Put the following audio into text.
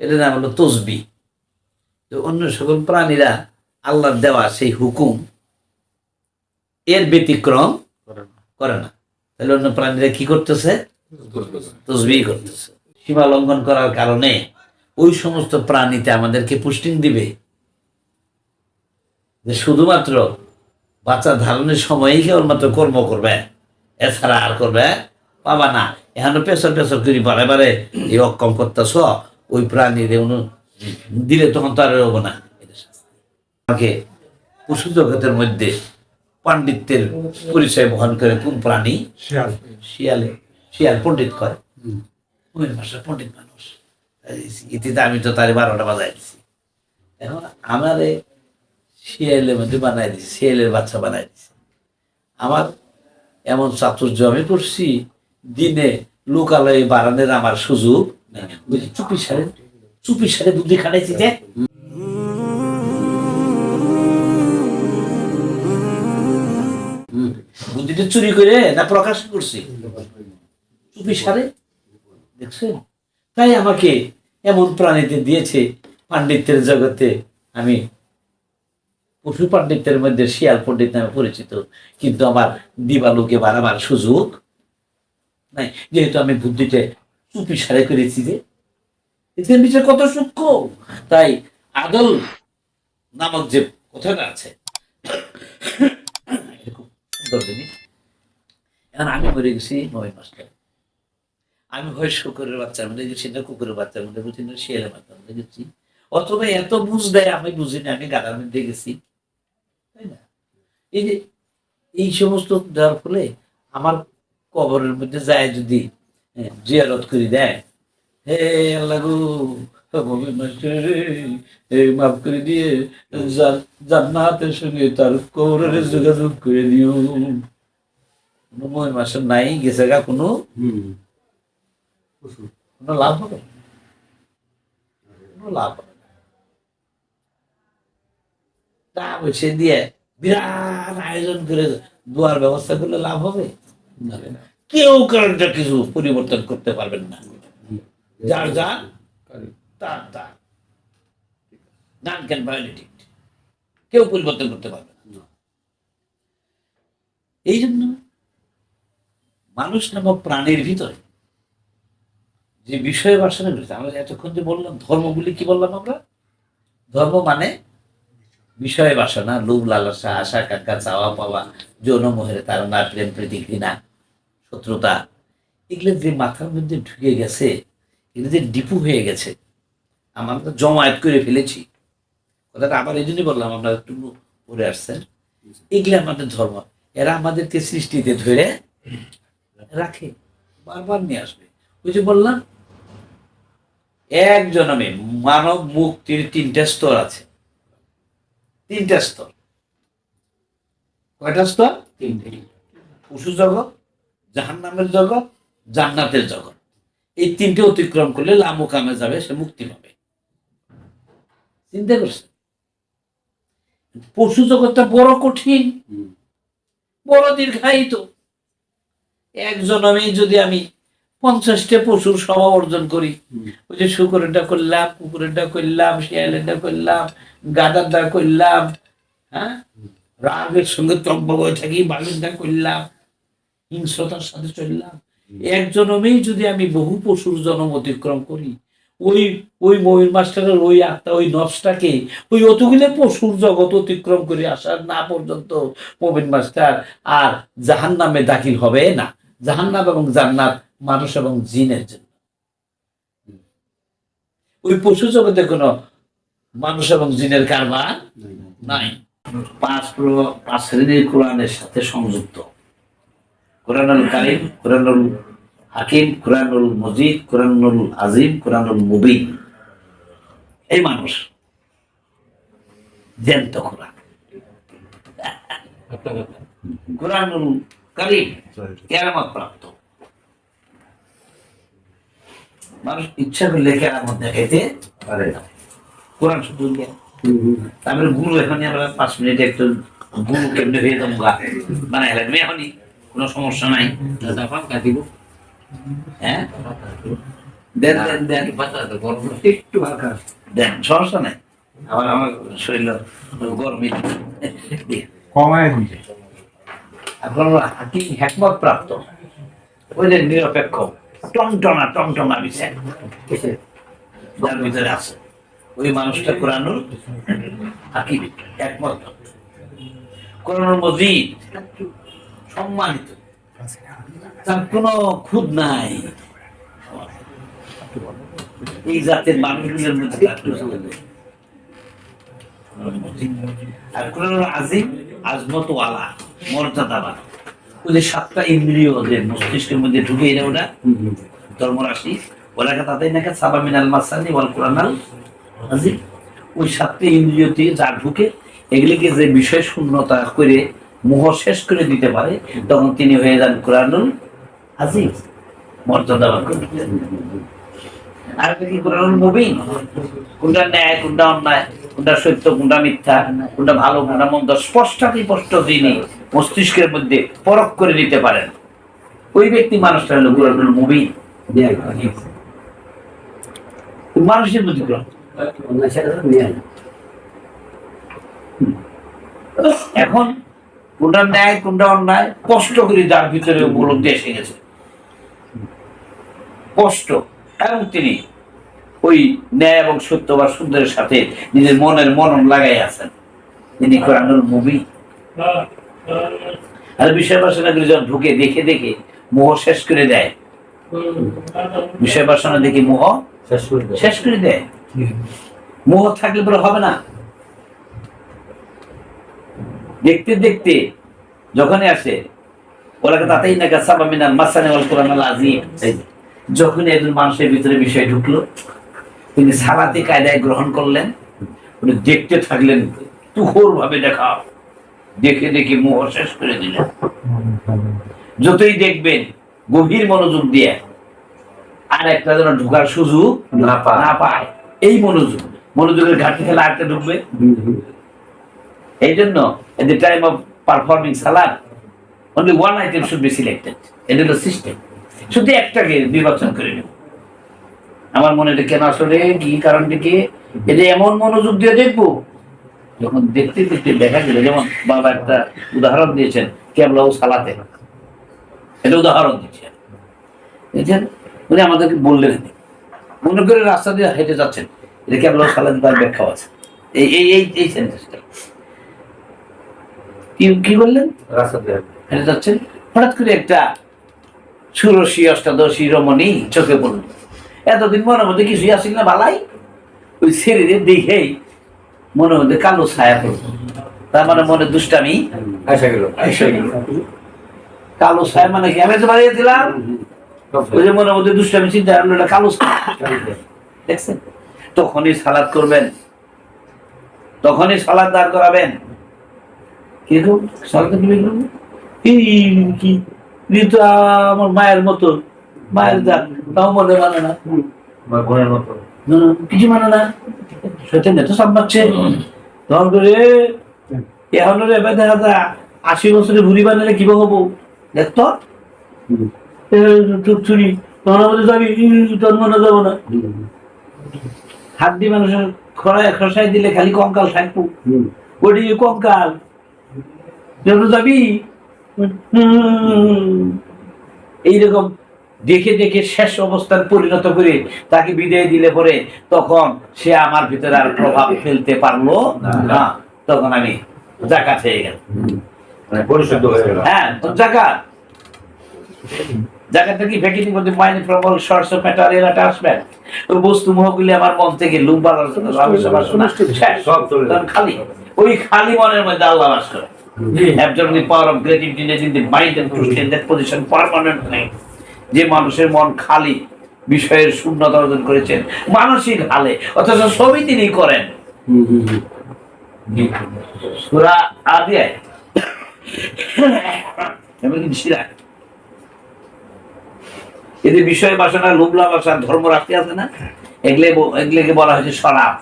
এটার নাম হলো তসবি। তো অন্য সকল প্রাণীরা আল্লাহর দেওয়া সেই হুকুম এর ব্যতিক্রম করে না। তাহলে অন্য প্রাণীরা কি করতেছে? তসবি করতেছে। সীমা লঙ্ঘন করার কারণে ওই সমস্ত প্রাণীতে আমাদেরকে পুষ্টিং দিবে। যে শুধুমাত্র বাচ্চা ধারণের সময়ই কেবলমাত্র কর্ম করবে এছাড়া আর করবে পাবা না। এখানে পেছর পেছর করি বারে বারে এই অক্ষম করতেছ। ওই প্রাণীর দিলে তখন তো আর হব না। আমাকে পশু জগতের মধ্যে পাণ্ডিত্যের পরিচয় বহন করে কোন প্রাণী? শিয়াল। শিয়ালে। শিয়াল পণ্ডিত করে। ভাষা পণ্ডিত মানুষ। ইতিতে আমি তো তার বারোটা বাজাই দিছি। এখন আমারে শিয়ালের মধ্যে বানাই দিছি শিয়ালের বাচ্চা বানাই দিছি। আমার এমন চাতুর্য আমি করছি দিনে লোকালয়ে বাড়ানোর আমার সুযোগ চুপি সারে। চুপি সারে বুদ্ধি খাটাইছি যে বুদ্ধিটা চুরি করে না প্রকাশ করছি। চুপি সারে। দেখছেন তাই আমাকে এমন প্রাণীতে দিয়েছে পাণ্ডিত্যের জগতে। আমি পশু পাণ্ডিত্যের মধ্যে শিয়াল পণ্ডিত নামে পরিচিত। কিন্তু আমার দিবালোকে বাড়াবার সুযোগ নাই। যেহেতু আমি বুদ্ধিতে চুপি সারে করেছি যে। এদের বিচার কত সূক্ষ্ম? তাই আদল নামক যে কথাটা আছে আমি মরে গেছি নয় মাস্টার আমি হয় শুকুরের বাচ্চার মধ্যে গেছি, না কুকুরের বাচ্চার মধ্যে গেছি, না শিয়ালের বাচ্চার মধ্যে গেছি। অথবা এত বুঝ দেয়, আমি বুঝি না, আমি গাড়ার মধ্যে গেছি। তাই না? এই যে এই সমস্ত দেওয়ার ফলে আমার কবরের মধ্যে যায় যদি জিয়ারত করে দেয়। হে আল্লাহ গো মাফ করে দিয়ে জান- জান্নাতের সঙ্গে তার কবরের যোগাযোগ করে দিও। কোনো মহিন নাই গেছে গা কোনো। কোনো লাভ হবে? কোনো লাভ হবে না। তা বসে দিয়ে বিরাট আয়োজন করে দোয়ার ব্যবস্থা করলে লাভ হবে না। কেউ কারণটা কিছু পরিবর্তন করতে পারবেন না। যার যার তার তার। নান ক্যান ভায়োলেট কেউ পরিবর্তন করতে পারবে না। এই জন্য মানুষ নামক প্রাণীর ভিতরে যে বিষয় বাসনা রয়েছে আমরা এতক্ষণ যে বললাম, ধর্মগুলি কি বললাম আমরা? ধর্ম মানে বিষয় বাসনা, লোভ, লালসা, আশা কাঙ্ক্ষা চাওয়া, পাওয়া, যৌন মোহের তারা প্রেম, প্রীতি, ঘৃণা। শত্রুতা এগুলো যে মাথার মধ্যে ঢুকে গেছে, এগুলো যে ডিপু হয়ে গেছে আমরা তো জমায়েত করে ফেলেছি। কথাটা আবার এই জন্যই বললাম আমরা একটু পরে আসছেন। এগুলো আমাদের ধর্ম। এরা আমাদেরকে সৃষ্টিতে ধরে রাখে, বারবার নিয়ে আসবে। ওই যে বললাম এক জনমে মানব মুক্তির তিনটা স্তর আছে। তিনটা স্তর। কয়টা স্তর? তিনটে। পশু জগৎ জাহান্নামের জগৎ জান্নাতের জগৎ। এই তিনটে অতিক্রম করলে লামু কামে যাবে সে মুক্তি পাবে। চিন্তা করছে পশু জগৎটা বড় কঠিন। বড় দীর্ঘায়িত। এক জনমেই যদি আমি পঞ্চাশটা পশুর সভা অর্জন করি ওই যে শুকুরেরটা করলাম কুকুরেরটা করলাম শিয়ালেরটা করলাম গাদারটা করলাম হ্যাঁ? রাগের সঙ্গে তব্য হয়ে থাকি বাঘেরটা করলাম হিংস্রতার সাথে চললাম। এক জনমেই যদি আমি বহু পশুর জন্ম অতিক্রম করি ওই ওই ময়ূর মাস্টারের ওই আত্মা ওই নফসটাকে ওই অতগুলো পশুর জগৎ অতিক্রম করে আসার না পর্যন্ত মোবিন মাস্টার আর জাহান নামে দাখিল হবে না। জাহান্নাম এবং জান্নাত মানুষ এবং জিনের জন্য। ওই পশু জগতে কোনো মানুষ এবং জিনের কারবার নাই। পাঁচ পাঁচ শ্রেণির কোরআনের সাথে সংযুক্ত। কোরআনুল কারিম, কোরআনুল হাকিম, কোরআনুল মজিদ, কোরআনুল আজিম, কোরআনুল মুবিন। এই মানুষ জ্যান্ত কোরআন। কোরআনুল কারিম কেরামত প্রাপ্ত। মানুষ ইচ্ছা করলে কেরামত দেখাইতে পারে কোরআন শুধু। তারপরে গুরু এখনই আমরা পাঁচ মিনিট একটু গুরু কেমনে হয়ে যাব গা? বানাই এখনই। কোনো সমস্যা নাই। হ্যাঁ? দেন দেন দেন। একটু হালকা। দেন সমস্যা নাই। আমার আমার শরীর গরমই কমায় দিচ্ছে এখন হাকি হ্যাকমত প্রাপ্ত। ওই যে নিরপেক্ষ। টনটনা টনটনা বিষয়। যার ভিতরে আছে। ওই মানুষটা কোরআনুর হাকিম। একমত। কোরআনুর মজিদ। সম্মানিত। তার কোনো খুদ নাই। এই জাতের মানুষগুলোর মধ্যে তার কোনো খুঁত নেই। আর কোরআনুর আজিম আজমত ওয়ালা মর্যাদাবান ওই যে সাতটা ইন্দ্রিয় যে মস্তিষ্কের মধ্যে ঢুকে এনে ওটা ধর্মরাশি তাদের নাকি সাবা মিনাল মাসানি ওয়াল কোরআনাল আজিম? ওই সাতটা ইন্দ্রিয়তে যা ঢুকে এগুলিকে যে বিষয় শূন্যতা করে মোহ শেষ করে দিতে পারে তখন তিনি হয়ে যান কোরআনুল আজিম মর্যাদাবান আর কি কোরআনুল মুবিন? কোনটা ন্যায় কোনটা অন্যায়? কোনটা সত্য কোনটা মিথ্যা? কোনটা ভালো কোনটা মন্দ? স্পষ্টাতি স্পষ্ট মস্তিষ্কের মধ্যে পরখ করে দিতে পারেন। ওই ব্যক্তি মানুষটা হলো কোরআনুল মুবিন। মানুষের মধ্যে কোরআন। এখন কোনটা ন্যায় কোনটা অন্যায় কষ্ট করে যার ভিতরে উপলব্ধি এসে গেছে কষ্ট। এবং তিনি ওই ন্যায় এবং সত্য বা সুন্দরের সাথে নিজের মনের মনন লাগাই আছেন। তিনি কোরআনুল মুভি আর বিষয় বাসনাগুলি যখন ঢুকে দেখে দেখে মোহ শেষ করে দেয়। বিষয় বাসনা দেখে মোহ শেষ করে দেয়। মোহ থাকলে পরে হবে না। দেখতে দেখতে যখনই আসে ওলাকে তাতেই না গাছা মিনাল মাসানে ওয়াল কোরআন আল আজিম যখন একজন মানুষের ভিতরে বিষয় ঢুকলো তিনি সালাতে কায়দায় গ্রহণ করলেন উনি দেখতে থাকলেন তুহর ভাবে দেখা দেখে দেখে মোহ শেষ করে দিলেন। যতই দেখবেন গভীর মনোযোগ দিয়ে আর একটা যেন ঢোকার সুযোগ না পায়। না পায়। এই মনোযোগ মনোযোগের ঘাটতি খেলে আরেকটা ঢুকবে? এই জন্য the time of performing salad only one item should be selected এটা হলো সিস্টেম শুধু একটাকে নির্বাচন করে নেব। আমার মনে এটা কেন আসলে কি কারণটা কি? এটা এমন মনোযোগ দিয়ে দেখব, যখন দেখতে দেখতে দেখা গেল, যেমন বাবা একটা উদাহরণ দিয়েছেন কেবলাও সালাতে। এটা উদাহরণ দিচ্ছেন বুঝছেন উনি আমাদেরকে বললেন। মনে করে রাস্তা দিয়ে হেঁটে যাচ্ছেন। এটা কেবলাও সালাতে তার ব্যাখ্যা আছে। এই এই এই সেন্টেন্সটা কি কি বললেন হেঁটে যাচ্ছেন। হঠাৎ করে একটা অষ্টাদশী রমণী চোখে পড়ল। এতদিন মনের মধ্যে কিছুই আসিল না বালাই। ওই শরীরে দেখেই মনের মধ্যে কালো ছায়া পড়ল। তার মানে মনে দুষ্টামি কালো ছায়া মানে কি? আমি তো বাড়িয়ে দিলাম ওই যে মনের মধ্যে দুষ্টামি চিন্তা করল এটা কালো ছায়া। দেখছেন? তখনই সালাদ করবেন। তখনই সালাদ দাঁড় করাবেন। কীরকম? কি? ঋতু আমার মায়ের মতো। মায়ের তাও মনে মানে না। কিছু মানে না। সেটা নেতো সামলাচ্ছে তখন করে। এখন এবার দেখা যায় আশি বছরে ভুড়ি বানালে কীভাবে হব? দেখতো চুরি। তখন আমাদের যাবি তোর মনে যাব না। হাত দিয়ে মানুষের খড়ায় খসাই দিলে খালি কঙ্কাল থাকব। ওটি কঙ্কাল। যখন যাবি। এইরকম দেখে দেখে শেষ অবস্থান পরিণত করে তাকে বিদায় দিলে পরে তখন সে আমার ভিতরে আর প্রভাব ফেলতে পারল না। তখন আমি জাকাত হয়ে গেল পরিশুদ্ধ হয়ে গেল হ্যাঁ জাকাত। জাকাতটা কি মাইনে প্রবল শর্টস অফ ওই বস্তু মোহগুলি আমার মন থেকে লুম্বার সব খালি ওই খালি মনের মধ্যে আল্লাহ বাস করে। Absorbing the power of great intelligence in the mind and to stay in that position permanently যে মানুষের মন খালি, বিষয়ের শূন্যতা অর্জন করেছেন, মানসিক হালে, অথচ সবই তিনি করেন। সুরা আদিয়ায়। এদের বিষয় বাসনা লোভলা বাসা ধর্ম রাখতে আছে না? এগুলো এগুলোকে বলা হয়েছে সরাফ।